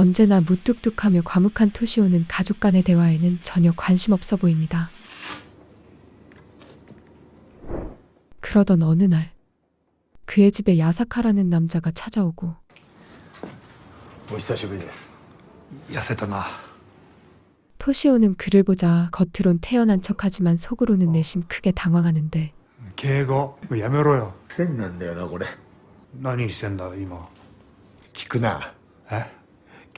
언제나 무뚝뚝하며 과묵한 토시오는 가족 간의 대화에는 전혀 관심 없어 보입니다. 그러던 어느 날 그의 집에 야사카라는 남자가 찾아오고 お久しぶりです痩せたな 토시오는 그를 보자 겉으론 태연한 척하지만 속으로는 내심 크게 당황하는데 敬語やめろよ癖になんだよなこれ何してんだ今聞くなえ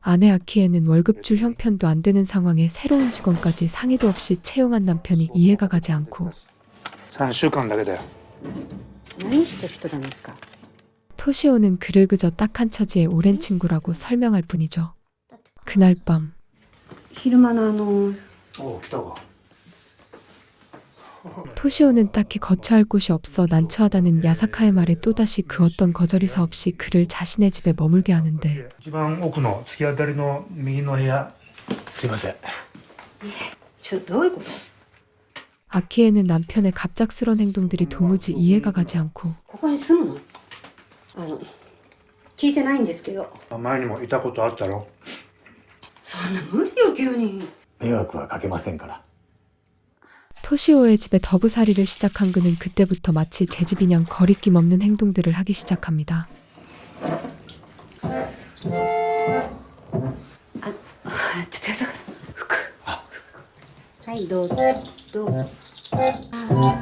아내 아키에는 월급 줄 형편도 안 되는 상황에 새로운 직원까지 상의도 없이 채용한 남편이 이해가 가지 않고 3週間だけだよ何してる人なんですか 토시오는 그를 그저 딱한 처지의 오랜 친구라고 설명할 뿐이죠. 그날 밤 昼間のあのおお来たか 토시오는 딱히 거처할 곳이 없어 난처하다는 야사카의 말에 또다시 그 어떤 거절이사 없이 그를 자신의 집에 머물게 하는데 一番奥の突き当たりの右の部屋すいませんちょっとどういうこと 아키에는 남편의 갑작스런 행동들이 도무지 이해가 가지 않고 ここに住むのあの聞いてないんですけど前にもいたことあったろそんな無理よ急に迷惑はかけませんから 토시오의 집에 더부살이를 시작한 그는 그때부터 마치 제 집이냥 거리낌 없는 행동들을 하기 시작합니다. あちょっとやさかさん服はいどうぞどうぞあー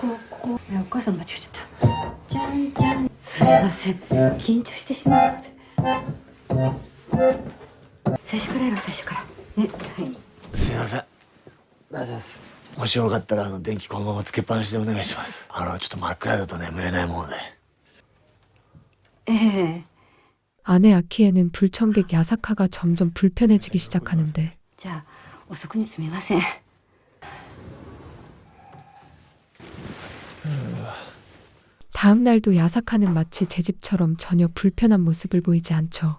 こここいやお母さん間違えちゃったじゃんじゃんすみません緊張してしまって最初からやろう最初からねはいすいません大丈夫です もしよかったらあの電気このままつけっぱなしでお願いしますあのちょっと真っ暗だと眠れないものでええ 아내 아키에는 불청객 야사카가 점점 불편해지기 시작하는데 じゃあ遅くにすみません 다음 날도 야사카는 마치 제 집처럼 전혀 불편한 모습을 보이지 않죠.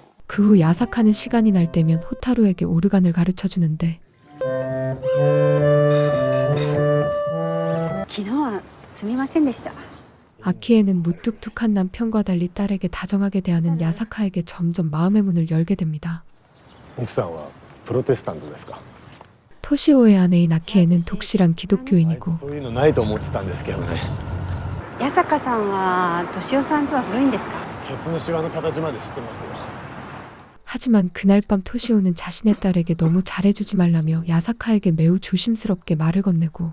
그 후 야사카는 시간이 날 때면 호타루에게 오르간을 가르쳐주는데 昨日はすみませんでした 아키에는 무뚝뚝한 남편과 달리 딸에게 다정하게 대하는 야사카에게 점점 마음의 문을 열게 됩니다. 奥さんはプロテスタントですか 토시오의 아내인 아키에는 독실한 あい 기독교인이고 つそういうのないと思ってたんですけどね八坂さんは敏夫さんとは古いんですか 하지만 그날 밤 토시오는 자신의 딸에게 너무 잘해주지 말라며 야사카에게 매우 조심스럽게 말을 건네고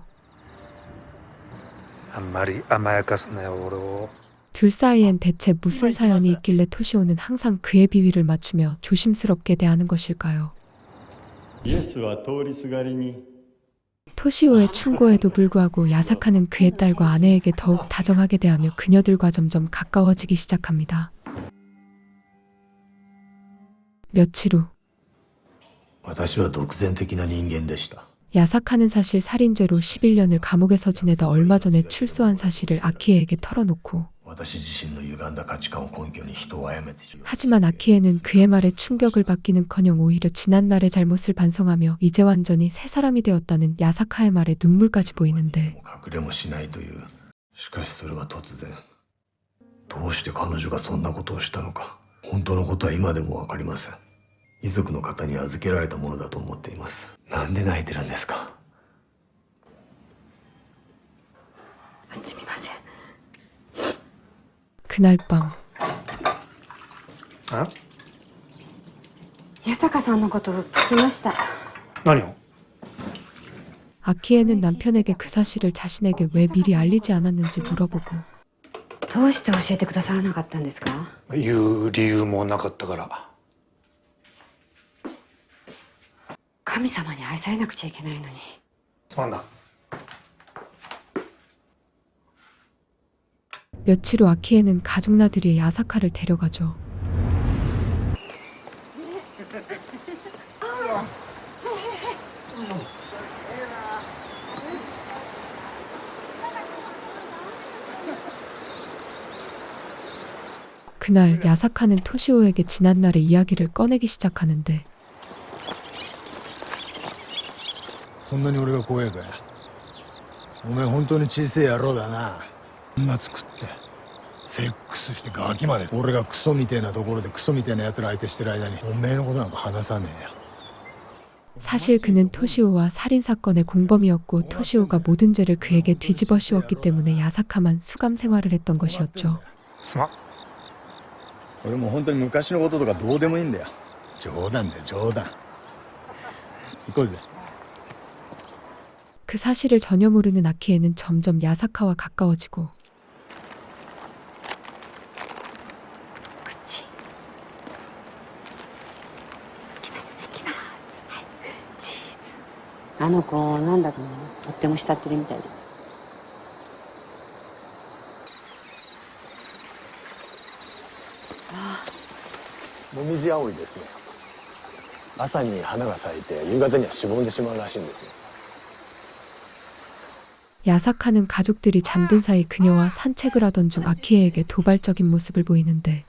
あんまり甘やかすなよ俺を 둘 사이엔 대체 무슨 사연이 있길래 토시오는 항상 그의 비위를 맞추며 조심스럽게 대하는 것일까요? イエスは通りすがりに 토시오의 충고에도 불구하고 야사카는 그의 딸과 아내에게 더욱 다정하게 대하며 그녀들과 점점 가까워지기 시작합니다. 며칠 후 私は独善的な人間でした 야사카는 사실 살인죄로 11년을 감옥에서 지내다 얼마 전에 출소한 사실을 아키에에게 털어놓고 私自身の歪んだ価値観を根拠に人を殺めてしまう 하지만 아키에는 그의 말에 충격을 받기는커녕 오히려 지난날의 잘못을 반성하며 이제 완전히 새 사람이 되었다는 야사카의 말에 눈물까지 보이는데 隠れもしないというしかしそれは突然どうして彼女がそんなことをしたのか 本当のことは今でも分かりません遺族の方に預けられたものだと思っていますなんで泣いてるんですかすみません 그날 밤 あ八坂さんのこと聞きました何を 아키에는 남편에게 그 사실을 자신에게 왜 미리 알리지 않았는지 물어보고 どうして教えてくださらなかったんですか言う理由もなかったから神様に愛されなくちゃいけないのにすまんな 며칠 후 아키에는 가족 나들이에 야사카를 데려가죠. 그날 야사카는 토시오에게 지난날의 이야기를 꺼내기 시작하는데 そんなに俺が怖えかよおめえ本当に小せえ野郎だな女作ってセックスしてガキまで俺がクソみてえなところでクソみてえな奴ら相手してる間におめえのことなんか話さねえよ 사실 그는 토시오와 살인 사건의 공범이었고 토시오가 모든 죄를 그에게 뒤집어 씌웠기 때문에 야사카만 수감 생활을 했던 것이었죠. すまん 俺も本当に昔のこととかどうでもいいんだよ冗談だよ冗談行こうぜ 그 사실을 전혀 모르는 아키에는 점점 야사카와 가까워지고 こっち来ますね来ますはいチーズあの子なんだかとっても慕ってるみたいで もみじ葵ですね朝に花が咲いて夕方にはしぼんでしまうらしいんですよ 야사카는 가족들이 잠든 사이 그녀와 산책을 하던 중 아키에에게 도발적인 모습을 보이는데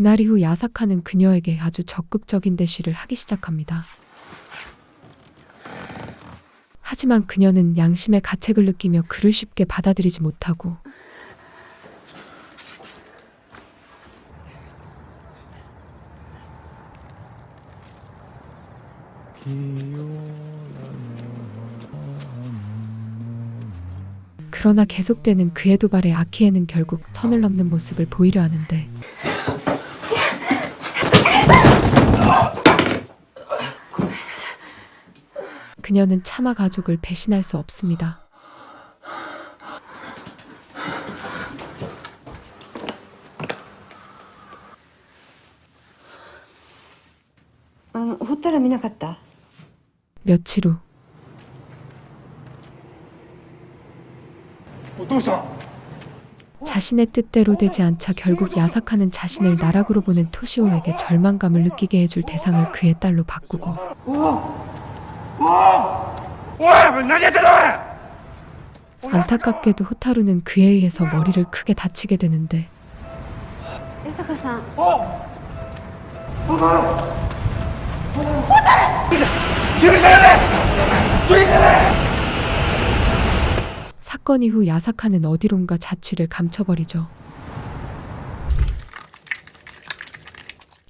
그날 이후 야사카는 그녀에게 아주 적극적인 대시를 하기 시작합니다. 하지만 그녀는 양심의 가책을 느끼며 그를 쉽게 받아들이지 못하고 '그러나 계속되는 그의 도발에 아키에는 결국 선을 넘는 모습을 보이려 하는데 그녀는 차마 가족을 배신할 수 없습니다. あのホタル見なかった 며칠 후 お父さん 자신의 뜻대로 되지 않자 결국 야사카는 자신을 나락으로 보낸 토시오에게 절망감을 느끼게 해줄 대상을 그의 딸로 바꾸고 おい何やってんだおい 안타깝게도 호타루는 그에 의해서 머리를 크게 다치게 되는데 사건 이후 야사카는 어디론가 자취를 감춰버리죠.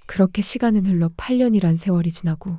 그렇게 시간은 흘러 8년이란 세월이 지나고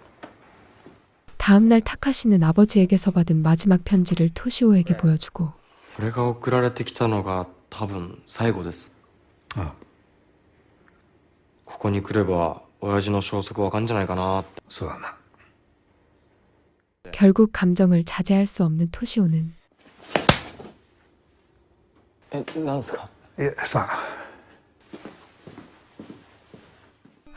다음날 타카시는 아버지에게서 받은 마지막 편지를 토시오에게 보여주고 これが送られてきたのが多分最後ですああここに来れば親父の消息わかんじゃないかなってそうだな 결국 감정을 자제할 수 없는 토시오는 えなんすかいやさあ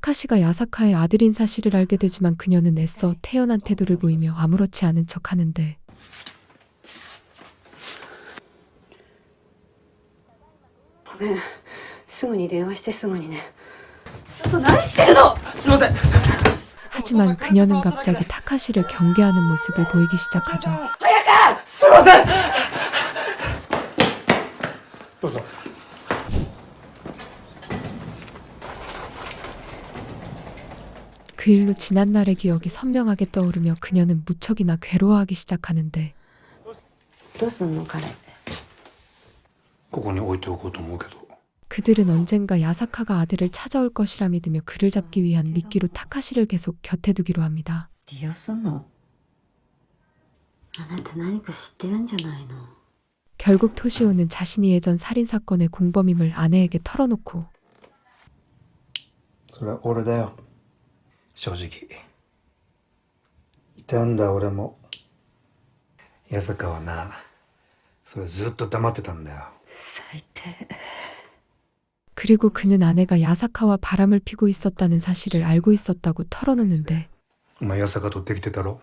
타카시가 야사카의 아들인 사실을 알게 되지만 그녀는 애써 태연한 태도를 보이며 아무렇지 않은 척하는데 ごめんすぐに電話してすぐにね 하지만 그녀는 갑자기 타카시를 경계하는 모습을 보이기 시작하죠. どうぞ 그 일로 지난날의 기억이 선명하게 떠오르며 그녀는 무척이나 괴로워하기 시작하는데 どうすんの彼ここに置いておこうと思うけど 그들은 언젠가 야사카가 아들을 찾아올 것이라 믿으며 그를 잡기 위한 미끼로 타카시를 계속 곁에 두기로 합니다. 利用すんのあなた何か知ってるんじゃないの 결국 토시오는 자신이 예전 살인 사건의 공범임을 아내에게 털어놓고 それは俺だよ 正直いたんだ俺も八坂はなそれずっと黙ってたんだよ最低 그리고 그는 아내가 야사카와 바람을 피고 있었다는 사실을 알고 있었다고 털어놓는데 お前八坂取ってきてたろ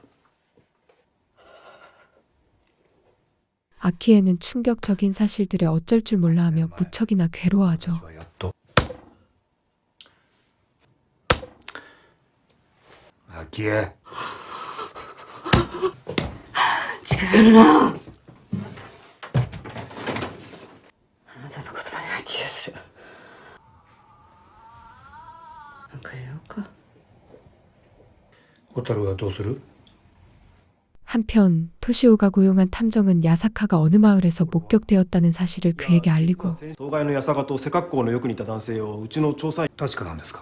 아키에는 충격적인 사실들에 어쩔 줄 몰라하며 무척이나 괴로워하죠. やっと 昭恵近寄るなあなたの言葉には気がする別れようか蛍はどうする 한편 토시오가 고용한 탐정은 야사카가 어느 마을에서 목격되었다는 사실을 그에게 알리고 当該の八坂と背格好のよく似た男性をうちの調査員確かなんですか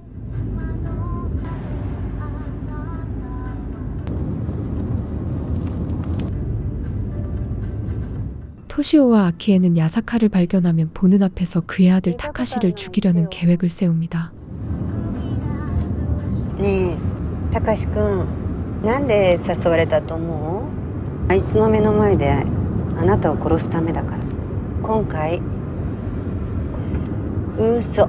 토시오와 아키에는 야사카를 발견하면 보는 앞에서 그의 아들 타카시를 죽이려는 계획을 세웁니다. ねえたかしくんなんで誘われたと思うあいつの目の前であなたを殺すためだから今回嘘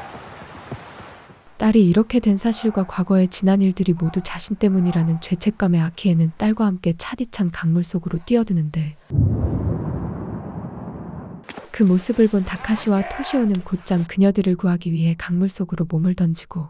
딸이 이렇게 된 사실과 과거의 지난 일들이 모두 자신 때문이라는 죄책감에 아키에는 딸과 함께 차디찬 강물 속으로 뛰어드는데 그 모습을 본 다카시와 토시오는 곧장 그녀들을 구하기 위해 강물 속으로 몸을 던지고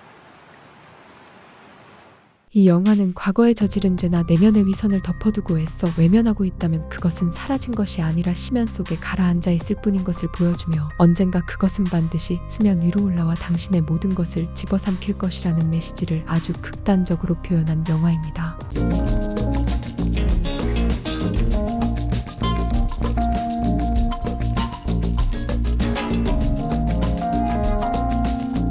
이 영화는 과거에 저지른 죄나 내면의 위선을 덮어두고 애써 외면하고 있다면 그것은 사라진 것이 아니라 심연 속에 가라앉아 있을 뿐인 것을 보여주며 언젠가 그것은 반드시 수면 위로 올라와 당신의 모든 것을 집어삼킬 것이라는 메시지를 아주 극단적으로 표현한 영화입니다.